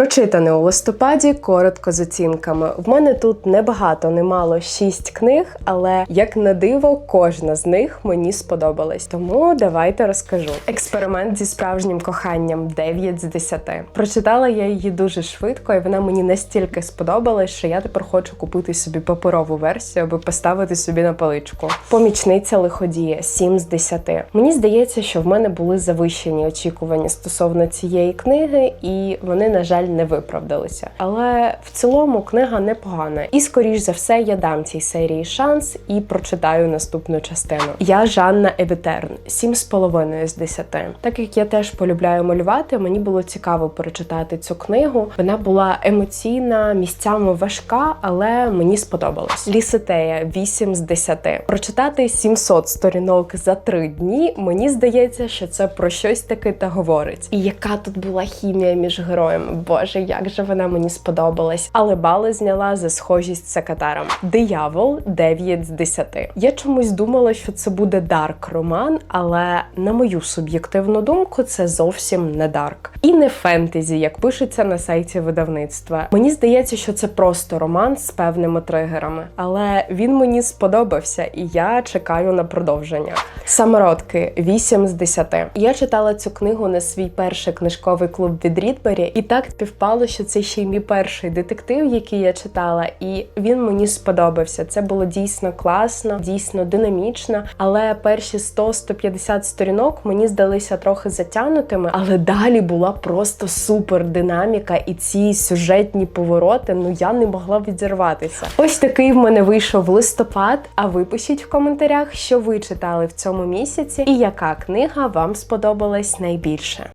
Прочитане у листопаді коротко з оцінками. В мене тут небагато, немало шість книг, але як на диво, кожна з них мені сподобалась. Тому давайте розкажу. Експеримент зі справжнім коханням 9 з 10. Прочитала я її дуже швидко, і вона мені настільки сподобалась, що я тепер хочу купити собі паперову версію, аби поставити собі на поличку. Помічниця лиходія 7 з 10. Мені здається, що в мене були завищені очікування стосовно цієї книги, і вони, на жаль, не виправдалися. Але в цілому книга непогана. І скоріш за все я дам цій серії шанс і прочитаю наступну частину. Я Жанна Ебітерн, 7,5 з 10. Так як я теж полюбляю малювати, мені було цікаво перечитати цю книгу. Вона була емоційна, місцями важка, але мені сподобалось. Ліситея 8 з 10. Прочитати 700 сторінок за три дні. Мені здається, що це про щось таке та говорить. І яка тут була хімія між героями? Боже, як же вона мені сподобалась. Але бали зняла за схожість з Сакатаром. Диявол 9 з 10. Я чомусь думала, що це буде дарк роман, але на мою суб'єктивну думку, це зовсім не дарк. І не фентезі, як пишеться на сайті видавництва. Мені здається, що це просто роман з певними тригерами. Але він мені сподобався, і я чекаю на продовження. Самородки 8 з 10. Я читала цю книгу на свій перший книжковий клуб від Рідбері, і так співпало, що це ще й мій перший детектив, який я читала, і він мені сподобався. Це було дійсно класно, дійсно динамічно. Але перші 100-150 сторінок мені здалися трохи затягнутими, але далі була просто супер динаміка, і ці сюжетні повороти. Ну я не могла відірватися. Ось такий в мене вийшов листопад. А ви пишіть в коментарях, що ви читали в цьому місяці, і яка книга вам сподобалась найбільше.